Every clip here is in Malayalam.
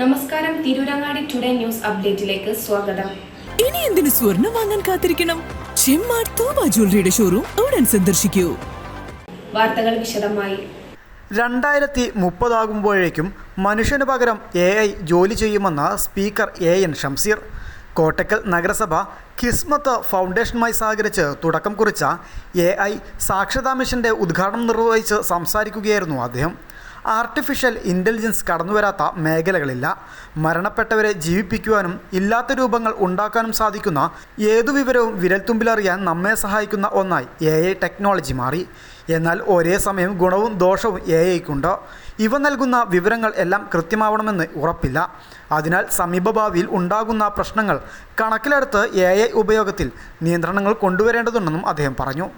നമസ്കാരം തിരൂരങ്ങാടി ടുഡേ ന്യൂസ് അപ്ഡേറ്റിലേക്ക് സ്വാഗതം. ഇനി എന്തിനു സ്വർണം വാങ്ങാൻ കാത്തിരിക്കണം? ചെമ്മാർ തോമ ജ്വല്ലറിയുടെ ഷോറൂം ഉടൻ സന്ദർശിക്കൂ. വാർത്തകൾ വിശദമായി. രണ്ടായിരത്തി മുപ്പതാകുമ്പോഴേക്കും മനുഷ്യന് പകരം എ ഐ ജോലി ചെയ്യുമെന്ന speaker A N Shamseer. Kottakkal നഗരസഭ കിസ്മത്ത് ഫൗണ്ടേഷനുമായി സഹകരിച്ച് തുടക്കം കുറിച്ച എ ഐ സാക്ഷരതാ മിഷന്റെ ഉദ്ഘാടനം നിർവഹിച്ച് സംസാരിക്കുകയായിരുന്നു അദ്ദേഹം. ആർട്ടിഫിഷ്യൽ ഇന്റലിജൻസ് കടന്നുവരാത്ത മേഖലകളില്ല. മരണപ്പെട്ടവരെ ജീവിപ്പിക്കുവാനും ഇല്ലാത്ത രൂപങ്ങൾ ഉണ്ടാക്കാനും സാധിക്കുന്ന ഏതു വിവരവും വിരൽത്തുമ്പിലറിയാൻ നമ്മെ സഹായിക്കുന്ന ഒന്നായി എ ഐ ടെക്നോളജി മാറി. എന്നാൽ ഒരേ സമയം ഗുണവും ദോഷവും എ ഐക്കുണ്ട് ഇവ നൽകുന്ന വിവരങ്ങൾ എല്ലാം കൃത്യമാവണമെന്ന് ഉറപ്പില്ല. അതിനാൽ സമീപഭാവിയിൽ ഉണ്ടാകുന്ന പ്രശ്നങ്ങൾ കണക്കിലെടുത്ത് എ ഐ ഉപയോഗത്തിൽ നിയന്ത്രണങ്ങൾ കൊണ്ടുവരേണ്ടതുണ്ടെന്നും അദ്ദേഹം പറഞ്ഞു.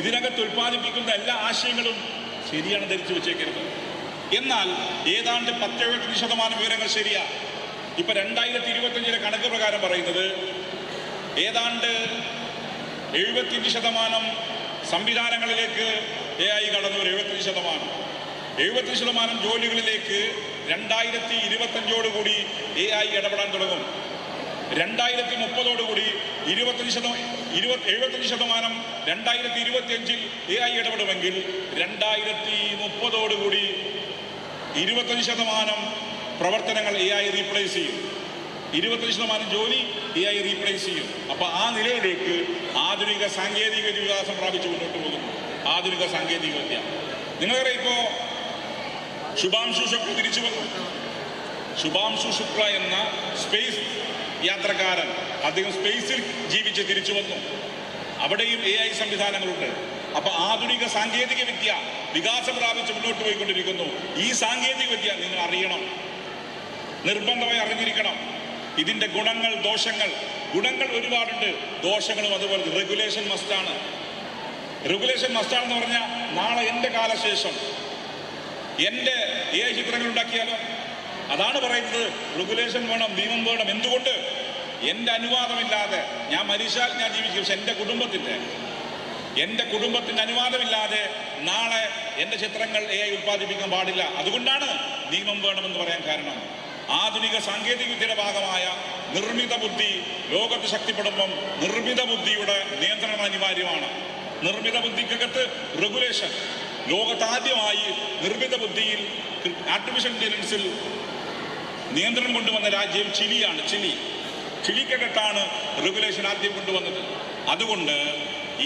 ഇതിനകത്ത് ഉൽപ്പാദിപ്പിക്കുന്ന എല്ലാ ആശയങ്ങളും ശരിയാണ് ധരിച്ചു വെച്ചേക്കരുത്. എന്നാൽ ഏതാണ്ട് പത്തെഴുപത്തഞ്ച് ശതമാനം വിവരങ്ങൾ ശരിയാ. ഇപ്പൊ രണ്ടായിരത്തി ഇരുപത്തഞ്ചിലെ കണക്ക് പ്രകാരം പറയുന്നത് ഏതാണ്ട് എഴുപത്തിയഞ്ച് ശതമാനം സംവിധാനങ്ങളിലേക്ക് എ ഐ കടന്നു ഒരു എഴുപത്തഞ്ച് ശതമാനം. എഴുപത്തഞ്ച് ശതമാനം ജോലികളിലേക്ക് രണ്ടായിരത്തി ഇരുപത്തഞ്ചോടുകൂടി എ ഐ ഇടപെടാൻ തുടങ്ങും. രണ്ടായിരത്തി മുപ്പതോടുകൂടി ഇരുപത്തഞ്ച് ശതമാനം ഇരുപത്തി എഴുപത്തഞ്ച് ശതമാനം രണ്ടായിരത്തി ഇരുപത്തിയഞ്ചിൽ എ ഐ ഇടപെടുമെങ്കിൽ രണ്ടായിരത്തി മുപ്പതോടുകൂടി ഇരുപത്തഞ്ച് ശതമാനം പ്രവർത്തനങ്ങൾ എ ഐ റീപ്ലേസ് ചെയ്യും. ഇരുപത്തഞ്ച് ശതമാനം ജോലി എ ഐ റീപ്ലേസ് ചെയ്യും. അപ്പോൾ ആ നിലയിലേക്ക് ആധുനിക സാങ്കേതിക വികാസം പ്രാപിച്ച് മുന്നോട്ട് പോകുന്നു. ആധുനിക സാങ്കേതിക വിദ്യ. നിങ്ങൾക്കറിയാം ഇപ്പോ ശുഭാംശു ശുക്ല തിരിച്ചു വന്നു. ശുഭാംശു ശുക്ല എന്ന സ്പേസ് യാത്രക്കാരൻ അദ്ദേഹം സ്പേസിൽ ജീവിച്ച് തിരിച്ചു വന്നു. അവിടെയും എ ഐ സംവിധാനങ്ങളുണ്ട്. അപ്പൊ ആധുനിക സാങ്കേതിക വിദ്യ വികാസം പ്രാപിച്ച് മുന്നോട്ട് പോയിക്കൊണ്ടിരിക്കുന്നു. ഈ സാങ്കേതിക വിദ്യ നിങ്ങൾ അറിയണം. നിർബന്ധമായി അറിഞ്ഞിരിക്കണം. ഇതിന്റെ ഗുണങ്ങൾ ദോഷങ്ങൾ. ഗുണങ്ങൾ ഒരുപാടുണ്ട്. ദോഷങ്ങളും അതുപോലെ റെഗുലേഷൻ മസ്റ്റാണ് റെഗുലേഷൻ മസ്റ്റാണെന്ന് പറഞ്ഞാൽ നാളെ എന്റെ കാലശേഷം. എന്റെ ഏ ചിത്രങ്ങൾ ഉണ്ടാക്കിയാലോ? അതാണ് പറയുന്നത്. റെഗുലേഷൻ വേണം നിയമം വേണം. എന്തുകൊണ്ട്? എന്റെ അനുവാദമില്ലാതെ. ഞാൻ മരിച്ചാൽ ഞാൻ ജീവിക്കും പക്ഷെ എന്റെ കുടുംബത്തിന്റെ. എന്റെ കുടുംബത്തിന്റെ അനുവാദമില്ലാതെ നാളെ എന്റെ ചിത്രങ്ങൾ എ ഐ ഉത്പാദിപ്പിക്കാൻ പാടില്ല. അതുകൊണ്ടാണ് നിയമം വേണമെന്ന് പറയാൻ കാരണം. ആധുനിക സാങ്കേതിക വിദ്യയുടെ ഭാഗമായ നിർമ്മിത ബുദ്ധി ലോകത്ത് ശക്തിപ്പെടുമ്പം നിർമ്മിത ബുദ്ധിയുടെ നിയന്ത്രണം അനിവാര്യമാണ്. നിർമ്മിത ബുദ്ധിക്കകത്ത് റെഗുലേഷൻ ലോകത്താദ്യമായി നിർമ്മിത ബുദ്ധിയിൽ ആർട്ടിഫിഷ്യൽ ഇന്റലിജൻസിൽ നിയന്ത്രണം കൊണ്ടുവന്ന രാജ്യം ചിലിയാണ് ചിലി. ചിലിക്കകത്താണ് റെഗുലേഷൻ ആദ്യം കൊണ്ടുവന്നത്. അതുകൊണ്ട്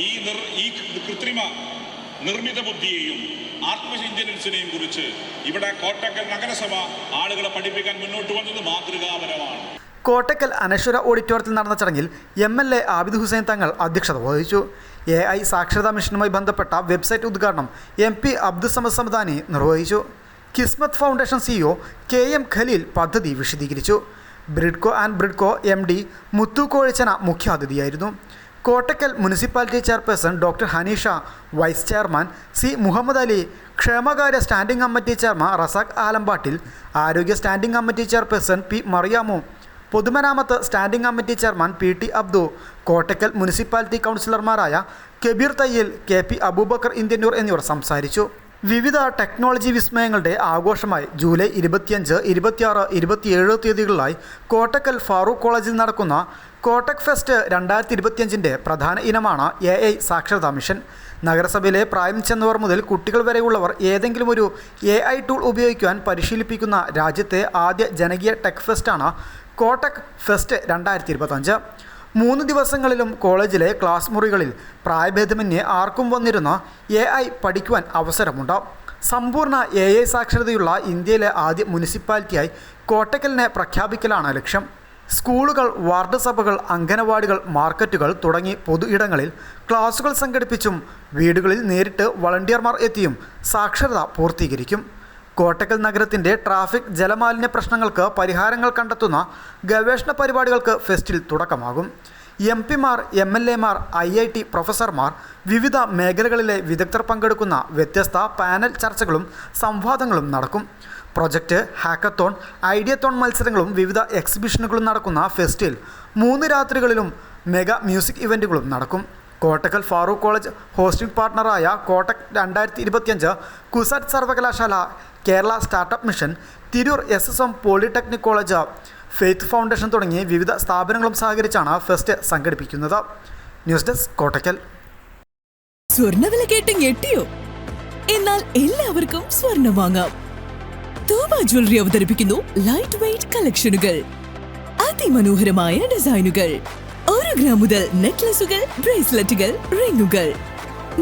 ഈ നിർ ഈ കൃത്രിമ നിർമ്മിത ബുദ്ധിയെയും ആത്മചിന്തനൻസിനെയും കുറിച്ച് ഇവിടെ കോട്ടക്കൽ നഗരസഭ ആളുകളെ പഠിപ്പിക്കാൻ മുന്നോട്ട് വന്നത് മാതൃകാപരമാണ്. കോട്ടക്കൽ അനശ്വര ഓഡിറ്റോറിയത്തിൽ നടന്ന ചടങ്ങിൽ M L A Abid Hussain Thangal അധ്യക്ഷത വഹിച്ചു. എ ഐ സാക്ഷരതാ മിഷനുമായി ബന്ധപ്പെട്ട വെബ്സൈറ്റ് ഉദ്ഘാടനം എം പി അബ്ദുസമദ് സമദാനി നിർവഹിച്ചു. Kismath foundation CEO K M Khaleel പദ്ധതി വിശദീകരിച്ചു. Bridco and Bridco M D Muthu Kozhichena മുഖ്യാതിഥിയായിരുന്നു. Kottakkal municipality chairperson doctor Haneesha vice chairman C Muhammad Ali ക്ഷേമകാര്യ standing committee chairman Razak Alambattil ആരോഗ്യ standing committee chairperson P Mariyamu പൊതുമരാമത്ത് standing committee chairman P T Abdu Kottakkal municipality കൗൺസിലർമാരായ കബീർ തയ്യൽ കെ പി അബൂബക്കർ ഇന്ത്യന്നൂർ എന്നിവർ സംസാരിച്ചു. വിവിധ ടെക്നോളജി വിസ്മയങ്ങളുടെ ആഘോഷമായി ജൂലൈ ഇരുപത്തിയഞ്ച് ഇരുപത്തിയാറ് ഇരുപത്തിയേഴ് തീയതികളിലായി കോട്ടക്കൽ ഫാറൂഖ് കോളേജിൽ നടക്കുന്ന കോട്ടക് ഫെസ്റ്റ് രണ്ടായിരത്തി ഇരുപത്തിയഞ്ചിന്റെ പ്രധാന ഇനമാണ് എ ഐ സാക്ഷരതാ മിഷൻ. നഗരസഭയിലെ പ്രായം ചെന്നവർ മുതൽ കുട്ടികൾ വരെയുള്ളവർ ഏതെങ്കിലും ഒരു എ ഐ ടൂൾ ഉപയോഗിക്കുവാൻ പരിശീലിപ്പിക്കുന്ന രാജ്യത്തെ ആദ്യ ജനകീയ ടെക് ഫെസ്റ്റാണ് കോട്ടക് ഫെസ്റ്റ് രണ്ടായിരത്തി ഇരുപത്തഞ്ച് മൂന്ന് ദിവസങ്ങളിലും കോളേജിലെ ക്ലാസ് മുറികളിൽ പ്രായഭേദമന്യേ ആർക്കും വന്നിരുന്ന എ ഐ പഠിക്കുവാൻ അവസരമുണ്ട്. സമ്പൂർണ എ ഐ സാക്ഷരതയുള്ള ഇന്ത്യയിലെ ആദ്യ മുനിസിപ്പാലിറ്റിയായി കോട്ടക്കലിനെ പ്രഖ്യാപിക്കലാണ് ലക്ഷ്യം. സ്കൂളുകൾ വാർഡ് സഭകൾ അംഗനവാടികൾ മാർക്കറ്റുകൾ തുടങ്ങി പൊതു ഇടങ്ങളിൽ ക്ലാസുകൾ സംഘടിപ്പിച്ചും വീടുകളിൽ നേരിട്ട് വളണ്ടിയർമാർ എത്തിയും സാക്ഷരത പൂർത്തീകരിക്കും. കോട്ടക്കൽ നഗരത്തിന്റെ ട്രാഫിക് ജലമാലിന്യ പ്രശ്നങ്ങൾക്ക് പരിഹാരങ്ങൾ കണ്ടെത്തുന്ന ഗവേഷണ പരിപാടികൾക്ക് ഫെസ്റ്റിൽ തുടക്കമാകും. എം പിമാർ എം എൽ എമാർ ഐ ഐ ടി പ്രൊഫസർമാർ വിവിധ മേഖലകളിലെ വിദഗ്ധർ പങ്കെടുക്കുന്ന വ്യത്യസ്ത പാനൽ ചർച്ചകളും സംവാദങ്ങളും നടക്കും. പ്രൊജക്റ്റ് ഹാക്കത്തോൺ ഐഡിയത്തോൺ മത്സരങ്ങളും വിവിധ എക്സിബിഷനുകളും നടക്കുന്ന ഫെസ്റ്റിൽ മൂന്ന് രാത്രികളിലും മെഗാ മ്യൂസിക് ഇവന്റുകളും നടക്കും. കോട്ടക്കൽ ഫാറൂഖ് കോളേജ് ഹോസ്റ്റിംഗ് പാർട്ണറായ കോട്ടക് രണ്ടായിരത്തി ഇരുപത്തിയഞ്ച് കുസറ്റ് സർവകലാശാല Kerala startup mission Tirur S S M polytechnic college faith foundation തുടങ്ങി വിവിധ സ്ഥാപനങ്ങളും സഹകരിച്ചാണ് ഫെസ്റ്റ് സംഘടിപ്പിക്കുന്നത്. ന്യൂസ് ഡെസ്ക് കോട്ടക്കൽ സ്വർണവില കേട്ട് ഞെട്ടിയോ? എന്നാൽ എല്ലാവർക്കും സ്വർണം വാങ്ങാം. തൂവ ജ്വല്ലറി അവതരിപ്പിക്കുന്നു ലൈറ്റ് വെയിറ്റ് കളക്ഷനുകൾ അതിമനോഹരമായ ഡിസൈനുകൾ ഒരു ഗ്രാം മുതൽ നെക്ലസുകൾ ബ്രേസ്ലെറ്റുകൾ റിങ്ങുകൾ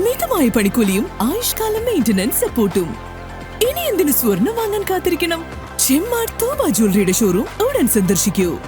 മിതമായ പണിക്കൂലിയും ആയുഷ്കാല മെയിന്റനൻസ് സപ്പോർട്ടും ഇനി എന്തിനു സ്വർണം വാങ്ങാൻ കാത്തിരിക്കണം? ചെമ്മാട് തോമ ജ്വല്ലറിയുടെ ഷോറൂം ഉടൻ സന്ദർശിക്കൂ.